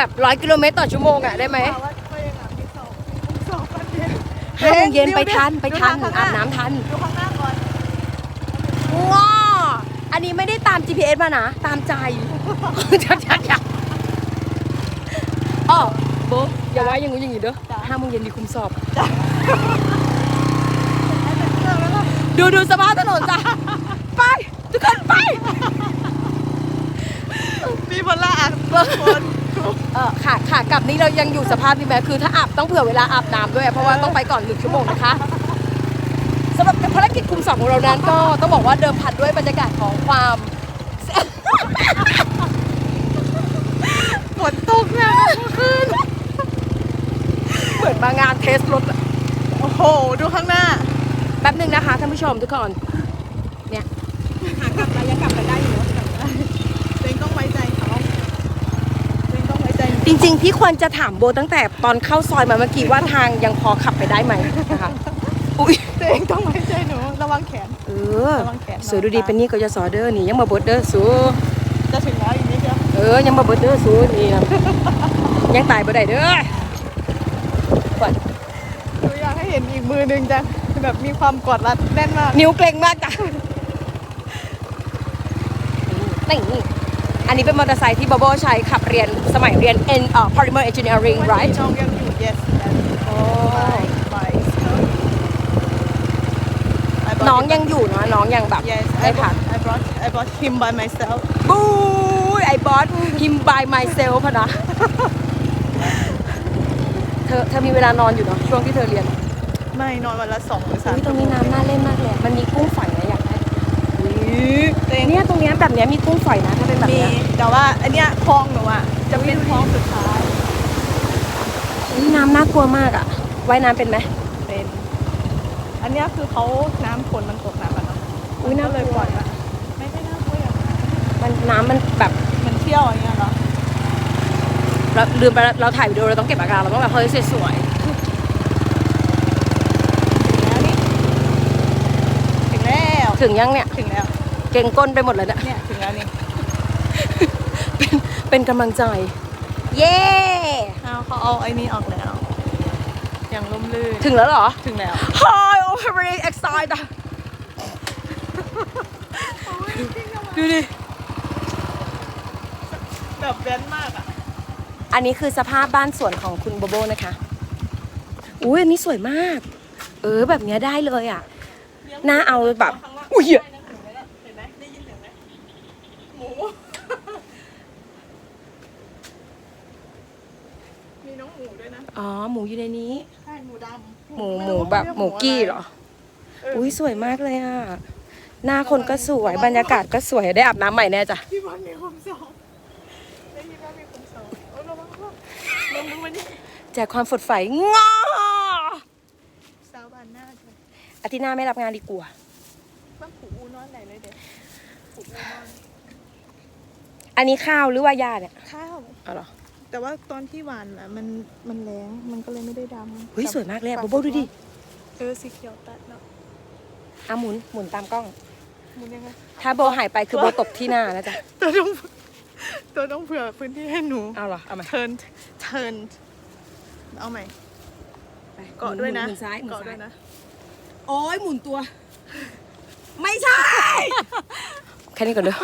แบบร้อยกิโลเมตรต่อชั่วโมงอะได้ไหมถามว่าก็ยังอะมีสองมีสองประเด็นห้าโมงเย็นไปทันดูไปทันดูทางอาบข้างหน้าน้ำทันดูข้างหน้าก่อนว้าอันนี้ไม่ได้ตาม GPS มานะ ตามใจจัดจัดจัดอ๋อโบะอย่าว่าอย่างงู้นอย่างงี้เด้อห้าโมงเย็นดีคุมสอบ ดูดูสภาพถนนจ้ะไปทุกคนไป มีพลาอะบางคนเออค่ะค่ะ กลับนี้เรายังอยู่สภาพนี้ไหมคือถ้าอาบต้องเผื่อเวลาอาบน้ำด้วย เพราะว่าต้องไปก่อนหนึ่งชั่วโมงนะคะสำหรับภารกิจคุมสอบของเรานั้นก็ต้องบอกว่าเดิมพันด้วยบรรยากาศของความฝนตกนักเมื่อคืนเหมือนมางานเทสรถโอ้โห ดูข้างหน้า แป๊บหนึ่งนะคะท่านผู้ชมทุกคน เนี่ยหากลับมายังกลับกันได้อยู่เนอะ เองต้องไว้ใจเขาเองต้องไว้ใจหนูจริงๆ พี่ควรจะถามโบตั้งแต่ตอนเข้าซอยมาเมื่อกี้ว่าทางยังพอขับไปได้ไหมนะคะอุ้ยตัวเองต้องไว้ใจหนูระวังแขน เออระวังแขนสวยดูดีเป็นนี่ก็จะสอเด้อนี่ยังมาเบิดเด้อสูจะถึงแล้วอีกนิดเดียวเออยังมาเบิดเด้อสูนี่นะยังตายบ่ได้เด้อก่อนหนูอยากให้เห็นอีกมือหนึ่งจังแบบมีความกอดรัดแน่นมาก นิ้วเกร็งมากจ้ะนี่ อันนี้เป็นมอเตอร์ไซค์ที่โบโบใช้ขับเรียนสมัยเรียน N เอ่อ Polymer Engineering วัน right นี้น้องยังอยู่ yes yes โอ้ bye bye น้องยังอยู่เนอะน้องยังแบบ yes ได้ I พัก brought I brought I brought him by myself บูไอบอส him by myself พะนะ เธอเธอมีเวลานอนอยู่เนาะช่วงที่เธอเรียนไม่นอนวันละสองหรือสามอุ๊ยตรงนี้น้ำน่าเล่นมากเลยมันมีกุ้งฝอยนะอยากได้ ตัวเองเนี่ยตรงเนี้ยแบบเนี้ยมีกุ้งฝอยนะถ้าเป็นแบบมีเนี้ยแต่ว่าอันเนี้ยคลองหนูอะจะเป็นคลองสุดท้ายอุ๊ยน้ำน่ากลัวมากอะว่ายน้ำเป็นไหมเป็นอันเนี้ยคือเขาน้ำฝนมันตกหนักอะเนาะอุ๊ยน่าก็เลยกลัปวล่อยมาไม่ใช่น่ากลัวอย่างนั้นมันน้ำมันแบบมันเที่ยวอย่างเงี้ยเหรอเราลืมไปแล้วเราถ่ายวิดีโอเราต้องเก็บอาการเราต้องแบบเฮ้ยสวยแล้วนี่ถึงแล้วๆถึงยังเนี่ยถึงแล้ว เก่งก้นไปหมดเลยเนี่ยเนี่ยถึงแล้วนี่เป็นเป็นกำลังใจ เย้เอาเขาเอาไอ้นี่ออกแล้วอย่างล่มลื่นถึงแล้วเหรอ ถึงแล้ว Hi I'm very excited ดูดิแบบแว้นมากอะ อันนี้คือสภาพบ้านสวนของคุณโบโบนะคะ อุ้ยอันนี้สวยมาก เออแบบเนี้ยได้เลยอะ น่าเอาแบบ อุ้ย เห็นไหมได้ยินเสียงไหมหมู มีน้องหมูด้วยนะอ๋อ หมูอยู่ในนี้ ใช่หมูดำหมูหมูแบบหมูกี้เหรอ อุ้ยสวยมากเลยอะ หน้าคนก็สวย บรรยากาศก็สวย ได้อาบน้ำใหม่แน่จ้ะ พี่บอลมีคุมสองได้ยินว่ามีคุมสองโอ้ระวังระวังลงมือมานี่แจกความสดใสงอสาวบานหน้าเธออาทิตย์หน้าไม่รับงานดีกว่าบ้านผูอูนอนไหนเลยเด็กผูอูนอน อันนี้ข้าวหรือว่าหญ้าเนี่ย ข้าว เอาเหรอ แต่ว่าตอนที่หวานอะมันมันแรงมันก็เลยไม่ได้ดำเฮ้ยสวยมากเลยอะฝัโบโบดูดิเออสีเขียวตัดเนาะอะหมุนหมุนตามกล้อง หมุนยังไงถ้าโบหายไปคือโบตกที่หน้านะจ๊ะตัวต้องตัวต้องเผื่อพื้นที่ให้หนูเอาเหรอเอามา turn turn เอาใหม่ไปเกาะด้วยนะหมุนซ้ายหมุนเกาะซ้าด้วยยนะโอ้ยหมุนตัว ไม่ใช่ แค่นี้ก่อนเด้อ